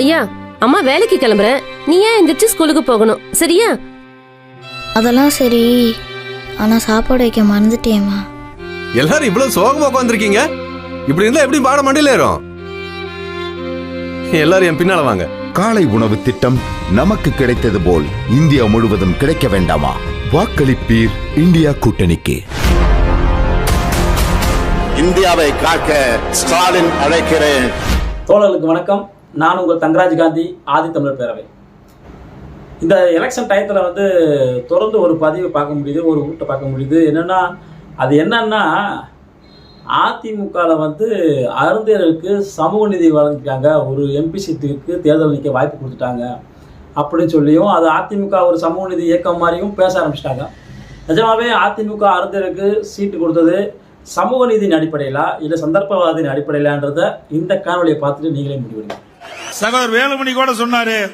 ஐயா அம்மா வேலைக்கு கிளம்புறேன். நீ ஏன் எந்திரிச்சு ஸ்கூலுக்கு போகணும் சரியா? அதெல்லாம் சரி. ஆனா சாப்பாடு வைக்க மறந்துட்டேம்மா. எல்லாரும் இவ்வளவு சோகமா உட்காந்துருக்கீங்க இப்படி இருந்தா எப்படி பாட மண்டியில ஏறும்? எல்லாரும் என் பின்னால வாங்க. காலை உணவு திட்டம் நமக்கு கிடைத்தது போல் இந்தியா முழுவதும் கிடைக்க வேண்டாமா? வாக்களிப்பீர் இந்தியா கூட்டணிக்கு. இந்தியாவை காக்க ஸ்டாலின் அழைக்கிறேன். தோழர்களுக்கு வணக்கம். நான் உங்கள் தங்கராஜ் காந்தி ஆதித்தமிழர் பேரவை. இந்த எலெக்ஷன் டயத்தில் வந்து தொடர்ந்து ஒரு பதிவு பார்க்க முடியுது ஒரு வீட்டை பார்க்க முடியுது. என்னென்னா அது என்னன்னா அதிமுகவில் வந்து அருந்தியர்களுக்கு சமூக நிதி வழங்கிட்டாங்க ஒரு எம்பி சீட்டுக்கு தேர்தல் நிற்க வாய்ப்பு கொடுத்துட்டாங்க அப்படின்னு சொல்லியும் அது அதிமுக ஒரு சமூக நிதி இயக்கம் மாதிரியும் பேச ஆரம்பிச்சிட்டாங்க. நிஜமாவே அதிமுக அருந்தியருக்கு சீட்டு கொடுத்தது சமூக நீதியின் அடிப்படையிலா இல்லை சந்தர்ப்பவாதியின் அடிப்படையிலான்றத இந்த காணொலியை பார்த்துட்டு நீங்களே முடிவெடுங்க. சகோதர் வேலுமணி கூட சொன்னாரு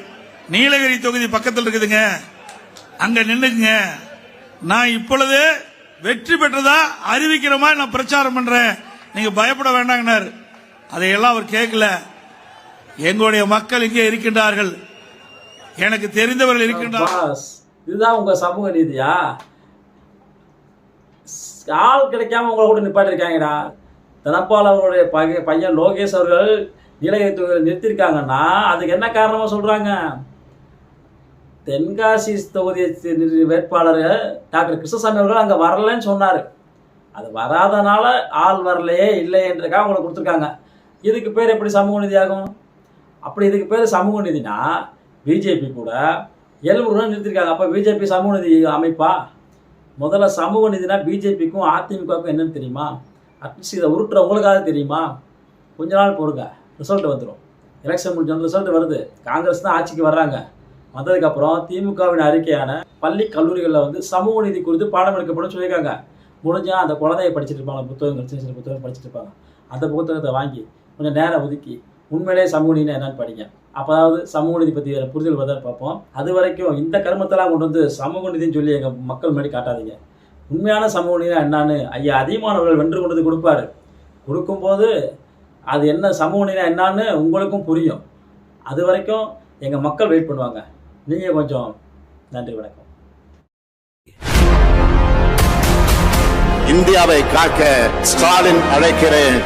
நீலகிரி தொகுதி பக்கத்தில் இருக்குதுங்க. அங்க நின்னுக்குங்க. நான் இப்பொழுது வெற்றி பெற்றதா அறிவிக்கிற மாதிரி நான் பிரச்சாரம் பண்றேன். நீங்க பயப்பட வேண்டாங்கனாரு. அதையெல்லாம் அவர் கேட்கல. எங்களுடைய மக்கள் இங்கே இருக்கின்றார்கள். எனக்கு தெரிந்தவர்கள் இருக்கின்றார்கள். இதுதான் உங்க சமூக நீதியா? ஆள் கிடைக்காம உங்களை கூட நிப்பாட்டிருக்காங்கடா. தனப்பால் அவர்களுடைய பையன் லோகேஷ் அவர்கள் நீலகிரி தொகுதியில் நிறுத்திருக்காங்கன்னா அதுக்கு என்ன காரணமாக சொல்கிறாங்க தென்காசி தொகுதியை வேட்பாளர் டாக்டர் கிருஷ்ணசாமி அவர்கள் அங்கே வரலன்னு சொன்னார். அது வராதனால ஆள் வரலையே இல்லை என்றக்காக அவங்களை கொடுத்துருக்காங்க. இதுக்கு பேர் எப்படி சமூக நிதி ஆகும்? அப்படி இதுக்கு பேர் சமூக நிதினா பிஜேபி கூட எழுபது நிறுத்திருக்காங்க. அப்போ பிஜேபி சமூக நிதி அமைப்பா? முதல்ல சமூக நிதினா பிஜேபிக்கும் அதிமுகவுக்கும் என்னன்னு தெரியுமா? அட்லீஸ்ட் இதை உருட்டுறவங்களுக்காக தெரியுமா? கொஞ்ச நாள் பொறுங்க. ரிசல்ட் வந்துடும் எலெக்ஷன் முடிஞ்ச ரிசல்ட் வருது. காங்கிரஸ் தான் ஆட்சிக்கு வர்றாங்க. வந்ததுக்கப்புறம் திமுகவின் அறிக்கையான பள்ளி கல்லூரிகளில் வந்து சமூக நீதி குறித்து பாடம் எடுக்கப்படும் சொல்லியிருக்காங்க. முடிஞ்சால் அந்த குழந்தைய படிச்சுட்டு இருப்பாங்க புத்தகங்கள் சின்ன சின்ன புத்தகம் படிச்சுட்டு இருப்பாங்க. அந்த புத்தகத்தை வாங்கி கொஞ்சம் நேரம் ஒதுக்கி உண்மையிலேயே சமூக நீதினா என்னன்னு படிங்க. அப்போதாவது சமூக நீதி பற்றி புரிதல் வந்தால் பார்ப்போம். அது வரைக்கும் இந்த கருமத்தெல்லாம் கொண்டு வந்து சமூக நீதின்னு சொல்லி எங்கள் மக்கள் முன்னாடி காட்டாதீங்க. உண்மையான சமூக நீதினா என்னன்னு ஐயா அதிகமானவர்கள் வென்று கொண்டு வந்து கொடுப்பாரு. கொடுக்கும்போது அது என்ன சமூக நீதினா என்னன்னு உங்களுக்கும் புரியும். அது வரைக்கும் எங்கள் மக்கள் வெயிட் பண்ணுவாங்க. நீங்கள் கொஞ்சம் நன்றி வணக்கம். இந்தியாவை காக்க ஸ்டாலின் அழைக்கிறேன்.